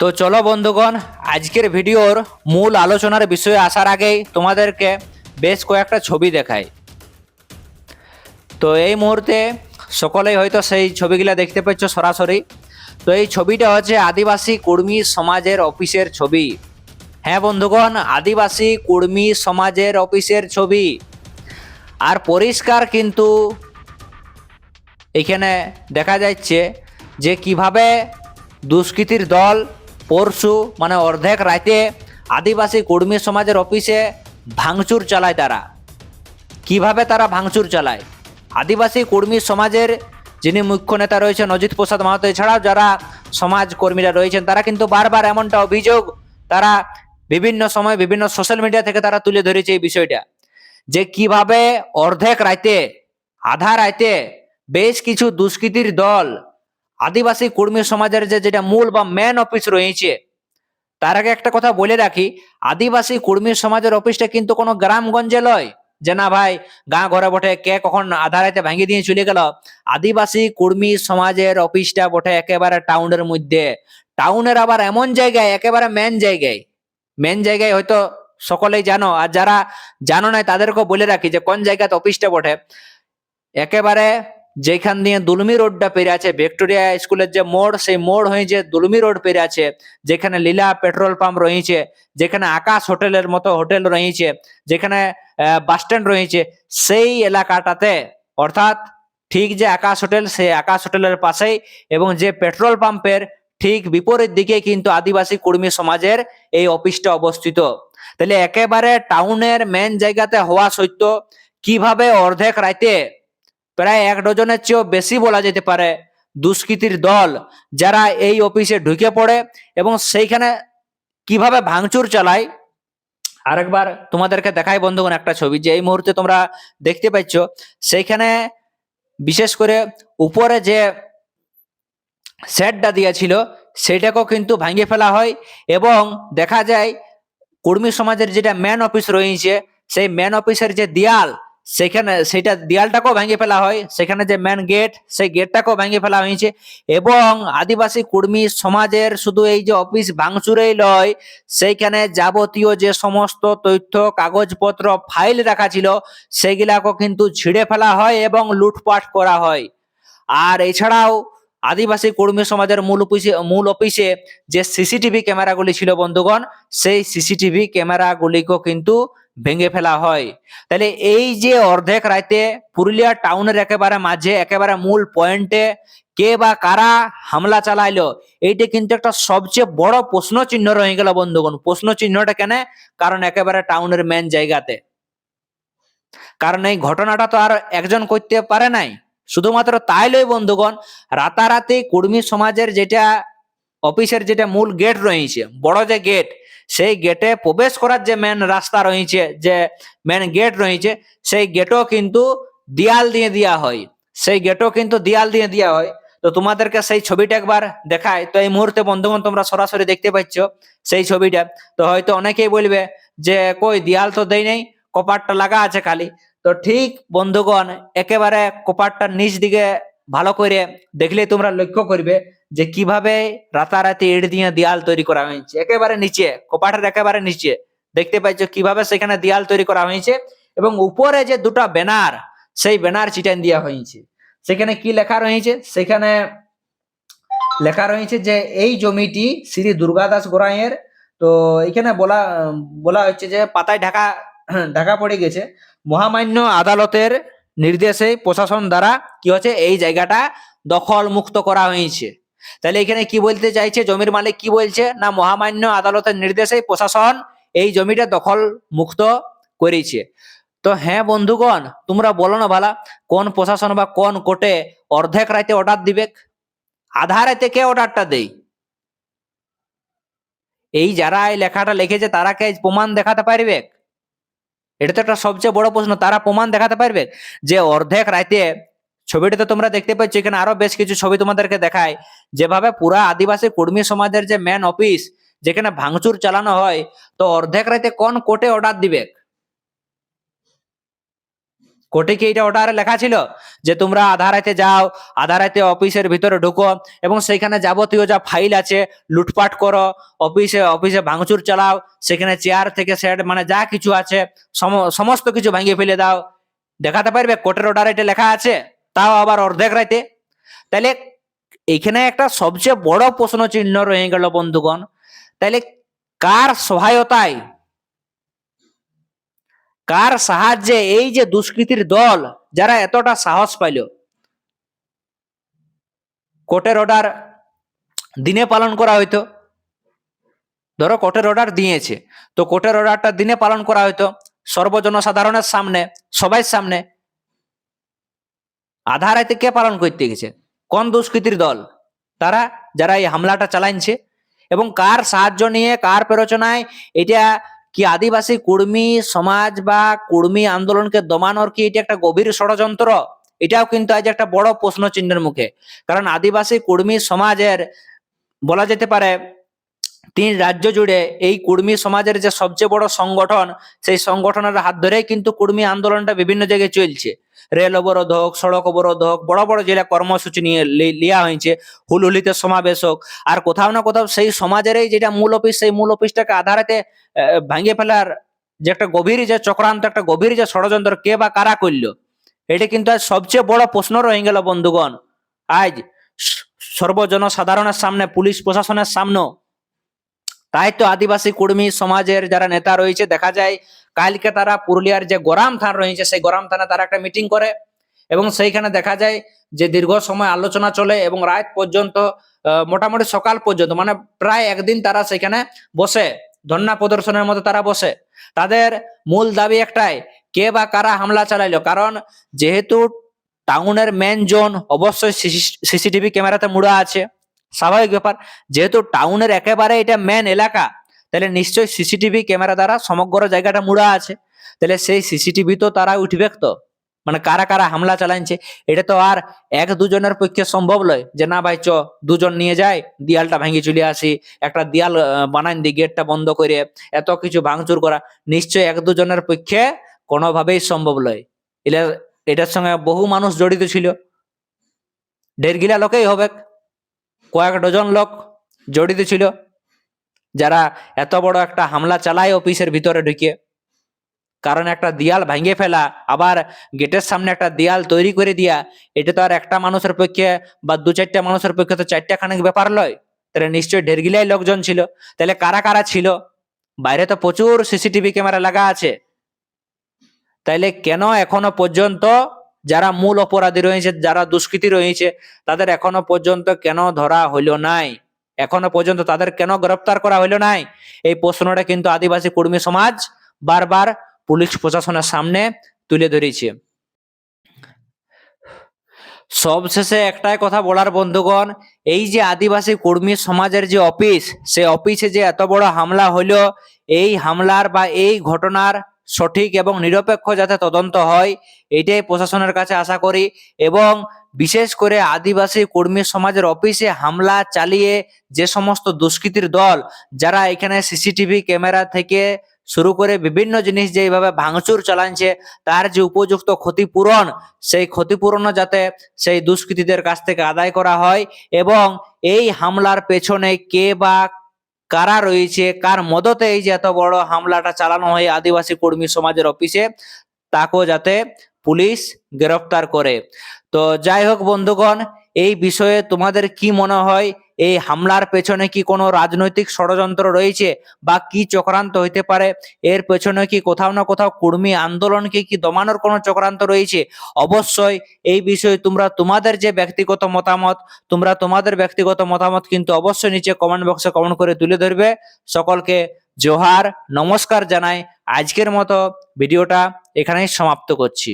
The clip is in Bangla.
তো চলো বন্ধুগণ, আজকের ভিডিওর মূল আলোচনার বিষয়ে আসার আগেই তোমাদেরকে বেশ কয়েকটা ছবি দেখাই। তো এই মুহূর্তে সকলেই হয়তো সেই ছবিগুলো দেখতে পাচ্ছ সরাসরি। তো এই ছবিটা হচ্ছে আদিবাসী কর্মী সমাজের অফিসের ছবি। হ্যাঁ বন্ধুগণ, আদিবাসী কর্মী সমাজের অফিসের ছবি। আর পরিষ্কার কিন্তু এখানে দেখা যাচ্ছে যে কীভাবে দুষ্কৃতির দল পরশু মানে অর্ধেক রাতে আদিবাসী কর্মী সমাজের অফিসে ভাঙচুর চালায় তারা। কীভাবে তারা ভাঙচুর চালায়? আদিবাসী কর্মী সমাজের যিনি মুখ্য নেতা রয়েছেন অজিত প্রসাদ মাহাতো, এছাড়াও যারা সমাজ কর্মীরা রয়েছেন, তারা কিন্তু বারবার এমনটা অভিযোগ তারা বিভিন্ন সময় বিভিন্ন সোশ্যাল মিডিয়া থেকে তারা তুলে ধরেছে এই বিষয়টা। যে কীভাবে অর্ধেক রাতে আধা রাতে বেশ কিছু দুষ্কৃতির দল আদিবাসী কর্মী সমাজের যে যেটা মূল বা মেন অফিস রয়েছে, তার আগে একটা কথা বলে রাখি, আদিবাসী কর্মী সমাজের অফিসটা কিন্তু কোনো গ্রামগঞ্জে লয়। যে না ভাই, গা ঘরে বটে, কে কখন আধা রাতে ভাঙিয়ে দিয়ে চলে গেল? আদিবাসী কর্মী সমাজের অফিসটা বটে একেবারে টাউনের মধ্যে। টাউনের আবার এমন জায়গায়, একেবারে মেন জায়গায়। মেন জায়গায় হয়তো সকলেই জানো, আর যারা জানো না তাদেরকেও বলে রাখি যে কোন জায়গাতে অফিসটা বটে। একেবারে যেখান দিয়ে দুলমি রোডটা পেরে আছে, ভিক্টোরিয়া স্কুলের যে মোড়, সেই মোড় হয়ে যে দুলমি রোড পেরে আছে, যেখানে লীলা পেট্রোল পাম্প রয়েছে, যেখানে আকাশ হোটেলের মতো হোটেল রয়েছে, যেখানে বাস স্ট্যান্ড রয়েছে, সেই এলাকাটাতে, অর্থাৎ ঠিক যে আকাশ হোটেল, সেই আকাশ হোটেলের পাশেই এবং যে পেট্রোল পাম্পের ঠিক বিপরীত দিকে কিন্তু আদিবাসী কর্মী সমাজের এই অফিসটা অবস্থিত। তাহলে একেবারে টাউনের মেন জায়গাতে হওয়া সত্য কীভাবে অর্ধেক রাতে প্রায় এক ডজনের চেয়েও বেশি বলা যেতে পারে দুষ্কৃতির দল যারা এই অফিসে ঢুকে পড়ে এবং সেইখানে কীভাবে ভাঙচুর চালায়। আরেকবার তোমাদেরকে দেখাই বন্ধুগণ একটা ছবি, যে এই মুহূর্তে তোমরা দেখতে পাচ্ছ, সেইখানে বিশেষ করে উপরে যে সেটটা দিয়েছিল সেটাকেও কিন্তু ভাঙিয়ে ফেলা হয় এবং দেখা যায় কর্মী সমাজের যেটা ম্যান অফিস রয়েছে, সেই ম্যান অফিসের যে দেয়াল সেখানে সেটা দেয়ালটাকেও ভেঙে ফেলা হয়। সেখানে যে মেন গেট সেই গেটটাকেও ভেঙে ফেলা হয়েছে এবং আদিবাসী কর্মী সমাজের শুধু এই যে অফিস ভাঙচুরেই লয়, সেইখানে যাবতীয় যে সমস্ত তথ্য, কাগজপত্র ফাইল রাখা ছিল সেগুলাকেও কিন্তু ছিঁড়ে ফেলা হয় এবং লুটপাট করা হয়। আর এছাড়াও আদিবাসী কর্মী সমাজের মূল অফিসে মূল অফিসে যে সিসিটিভি ক্যামেরাগুলি ছিল বন্ধুগণ, সেই সিসিটিভি ক্যামেরাগুলিকেও কিন্তু ভেঙে ফেলা হয়। তাহলে এই যে অর্ধেক রাতে পুরুলিয়া টাউনের একেবারে মাঝে, একেবারে মূল পয়েন্টে কে বা কারা হামলা চালাইলো, এইটা কিন্তু একটা সবচেয়ে বড় প্রশ্ন চিহ্ন রয়ে গেল বন্ধুগণ। প্রশ্ন চিহ্নটা কেন? কারণ একেবারে টাউনের মেন জায়গাতে। কারণ এই ঘটনাটা তো আর একজন করতে পারে নাই। শুধুমাত্র তাই লই বন্ধুগণ, রাতারাতি কর্মী সমাজের যেটা, অফিসের যেটা মূল গেট রয়েছে, বড় যে গেট সেই গেটে প্রবেশ করার যে মেন রাস্তা রয়েছে, যে মেন গেট রয়েছে, সেই গেটও কিন্তু দেয়াল দিয়ে দেওয়া হয়। সেই গেটও কিন্তু দেয়াল দিয়ে দেওয়া হয়। তো তোমাদেরকে সেই ছবিটা একবার দেখায় তো এই মুহূর্তে বন্ধুগণ, তোমরা সরাসরি দেখতে পাচ্ছ সেই ছবিটা। তো হয়তো অনেকেই বলবে যে, কই, দেয়াল তো দেয় নেই, কপাটটা লাগা আছে খালি। তো ঠিক বন্ধুগণ, একেবারে কপাটটার নিচ দিকে ভালো করে দেখলে তোমরা লক্ষ্য করবে যে কীভাবে রাতারাতি ইট দিয়ে দেয়াল তৈরি করা হয়েছে। একেবারে নিচে, কপাটের একেবারে নিচে। দেখতে পাচ্ছ কীভাবে সেখানে দেয়াল তৈরি করা হয়েছে এবং উপরে যে দুটো ব্যানার, সেই ব্যানার চিটান দেওয়া হয়েছে। সেখানে কি লেখা রয়েছে? সেখানে লেখা রয়েছে যে এই জমিটি শ্রী দুর্গাদাস গোড়াইয়ের তো এখানে বলা বলা হচ্ছে যে পাতায় ঢাকা ঢাকা পড়ে গেছে। মহামান্য আদালতের নির্দেশে প্রশাসন দ্বারা কি হচ্ছে? এই জায়গাটা দখল মুক্ত করা হয়েছে। তাহলে এখানে কি বলতে চাইছে? জমির মালিক কি বলছে? না, মহামান্য আদালতের নির্দেশে প্রশাসন এই জমিটা দখল মুক্ত করেছে। তো হ্যাঁ বন্ধুগণ, তোমরা বলো না ভালা, কোন প্রশাসন বা কোন কোর্টে অর্ধেক রাতে অর্ডার দিবে? আধা রাতে কে অর্ডারটা দেই এই যারা এই লেখাটা লিখেছে, তারা কে প্রমাণ দেখাতে পারবে? এটা তো একটা সবচেয়ে বড় প্রশ্ন। তারা প্রমাণ দেখাতে পারবে যে অর্ধেক রাতে ছবিটাতে তোমরা দেখতে পাচ্ছ, এখানে আরও বেশ কিছু ছবি তোমাদেরকে দেখায়। যেভাবে পুরা আদিবাসী কর্মী সমাজের যে মেন অফিস যেখানে ভাঙচুর চালানো হয়, তো অর্ধেক রাইতে কোন কোর্টে অর্ডার দিবে? কোর্টে কি এটা অর্ডারে লেখা ছিল? যে তোমরা আধা রাতে যাও আধা রাতে অফিসের ভিতরে ঢুকো এবং সেইখানে যাবতীয় যা ফাইল আছে লুটপাট করো, অফিসে অফিসে ভাঙচুর চালাও, সেখানে চেয়ার থেকে সেট মানে যা কিছু আছে সম- সমস্ত কিছু ভাঙিয়ে ফেলে দাও। দেখাতে পারবে কোর্টের অর্ডার এটা লেখা আছে? তাও আবার অর্ধেক রাইতে। তাহলে এখানে একটা সবচেয়ে বড় প্রশ্ন চিহ্ন রয়ে গেল বন্ধুগণ। তাহলে কার সহায়তায় কার সাহায্যে এই যে দুষ্কৃতির দল, যারা এতটা সাহস পাইল? কোর্টের অর্ডার দিনে পালন করা হইতো। ধরো কোর্টের অর্ডার দিয়েছে। তো কোর্টের অর্ডারটা দিনে পালন করা হইতো। সর্বজনসাধারণের সামনে, সবাই সামনে। আধা রাতে কে পালন করতে গেছে? কোন দুষ্কৃতির দল? তারা, যারা এই হামলাটা চালাইছে। এবং কার সাহায্য নিয়ে, কার প্ররোচনায়, এটা কি আদিবাসী কুর্মী সমাজ বা কুর্মী আন্দোলনকে দমানোর কি এটা একটা গভীর ষড়যন্ত্র? এটাও কিন্তু আজ একটা বড় প্রশ্ন চিহ্নের মুখে। কারণ আদিবাসী কুর্মী সমাজের, বলা যেতে পারে তিন রাজ্য জুড়ে এই কুর্মী সমাজের যে সবচেয়ে বড় সংগঠন, সেই সংগঠনের হাত ধরেই কিন্তু কুর্মী আন্দোলনটা বিভিন্ন জায়গায় চলছে। রেল অবরোধ হোক সড়ক অবরোধ হোক বড় বড় জেলা কর্মসূচি নিয়ে লিয়া হয়েছে হুলহুলিতে সমাবেশ হোক। আর কোথাও না কোথাও সেই সমাজেরই যেটা মূল অফিস, সেই মূল অফিসটাকে আধারেতে ভাঙিয়ে ফেলার যে একটা গভীর যে চক্রান্ত, একটা গভীর যে ষড়যন্ত্র কে বা কারা করল, এটা কিন্তু আজ সবচেয়ে বড় প্রশ্ন রয়ে গেল বন্ধুগণ। আজ সর্বজনসাধারণের সামনে, পুলিশ প্রশাসনের সামনে তাই তো আদিবাসী কুর্মী সমাজের যারা নেতা রয়েছে, দেখা যায় কালকে তারা পুরুলিয়ার যে গরম থান রয়েছে, সেই গরম থানে তারা একটা মিটিং করে এবং সেইখানে দেখা যায় যে দীর্ঘ সময় আলোচনা চলে এবং রাত পর্যন্ত মোটামুটি সকাল পর্যন্ত মানে প্রায় একদিন তারা সেখানে বসে, ধর্ণা প্রদর্শনের মতো তারা বসে। তাদের মূল দাবি একটাই, কে বা কারা হামলা চালাইলো? কারণ যেহেতু টাউনের মেন জোন অবশ্যই সিসিটিভি ক্যামেরাতে মুড়া আছে স্বাভাবিক ব্যাপার। যেহেতু টাউনের একেবারে এটা মেন এলাকা, তাহলে নিশ্চয়ই সিসিটিভি ক্যামেরা দ্বারা সমগ্র জায়গাটা মুড়া আছে। তাহলে সেই সিসিটিভি তো তারা উঠবে তো মানে কারা কারা হামলা চালাইছে, এটা তো আর এক দুজনের পক্ষে সম্ভব নয় যে না ভাই চ, দুজন নিয়ে যায় দিয়ালটা ভাঙি চলে আসি, একটা দিয়াল বানান দি, গেটটা বন্ধ করে এত কিছু ভাঙচুর করা নিশ্চয় এক দুজনের পক্ষে কোনোভাবেই সম্ভব নয় এটা এটার সঙ্গে বহু মানুষ জড়িত ছিল। দেড় গিলা লোকেই হবে কয়েক ডজন লোক জড়িত ছিল, যারা এত বড় একটা হামলা চালায় অফিসের ভিতরে ঢুকে কারণ একটা দিয়াল ভাঙিয়ে ফেলা, আবার গেটের সামনে একটা দিয়াল তৈরি করে দিয়া, এটা তো আর একটা মানুষের পক্ষে বা দু চারটা মানুষের পক্ষে তো চারটা খানিক ব্যাপার লয়। তাহলে নিশ্চয়ই ঢের গিলাই লোকজন ছিল। তাহলে কারা কারা ছিল? বাইরে তো প্রচুর সিসিটিভি ক্যামেরা লাগা আছে। তাইলে কেন এখনও পর্যন্ত যারা মূল অপরাধী রয়েছে, যারা দুষ্কৃতী রয়েছে, তাদের এখনও পর্যন্ত কেন ধরা হইল নাই? এখনও পর্যন্ত তাদের কেন গ্রেপ্তার করা হইল নাই? এই প্রশ্নটা কিন্তু আদিবাসী কর্মী সমাজ বারবার পুলিশ প্রশাসনের সামনে তুলে ধরেছে। সবশেষে একটাই কথা বলার, বন্ধুগণ, এই যে আদিবাসী কর্মী সমাজের যে অফিস, সে অফিসে যে এত বড় হামলা হইল, এই হামলার বা এই ঘটনার সঠিক এবং নিরপেক্ষ যাতে তদন্ত হয়, এটাই প্রশাসনের কাছে আশা করি। এবং বিশেষ করে আদিবাসী কর্মী সমাজের অফিসে হামলা চালিয়ে যে সমস্ত দুষ্কৃতীর দল, যারা এখানে সিসিটিভি ক্যামেরা থেকে শুরু করে বিভিন্ন জিনিস যে এইভাবে ভাঙচুর চালাচ্ছে, তার যে উপযুক্ত ক্ষতিপূরণ, সেই ক্ষতিপূরণও যাতে সেই দুষ্কৃতীদের কাছ থেকে আদায় করা হয়। এবং এই হামলার পেছনে কে বা কারা রয়েছে, কার মদতে এই যে এত বড় হামলাটা চালানো হয় আদিবাসী কর্মী সমাজের অফিসে, তাকেও যাতে পুলিশ গ্রেফতার করে। তো যাই হোক বন্ধুগণ, এই বিষয়ে তোমাদের কি মনে হয়? এই হামলার পেছনে কি কোনো রাজনৈতিক ষড়যন্ত্র রয়েছে বা কি চক্রান্ত হইতে পারে? এর পেছনে কি কোথাও না কোথাও কর্মী আন্দোলনকে কি দমানোর কোনো চক্রান্ত রয়েছে? অবশ্যই এই বিষয়ে তোমরা তোমাদের যে ব্যক্তিগত মতামত, তোমরা তোমাদের ব্যক্তিগত মতামত কিন্তু অবশ্যই নিচে কমেন্ট বক্সে কমেন্ট করে তুলে ধরবে। সকলকে জোহার, নমস্কার জানাই। আজকের মতো ভিডিওটা এখানেই সমাপ্ত করছি।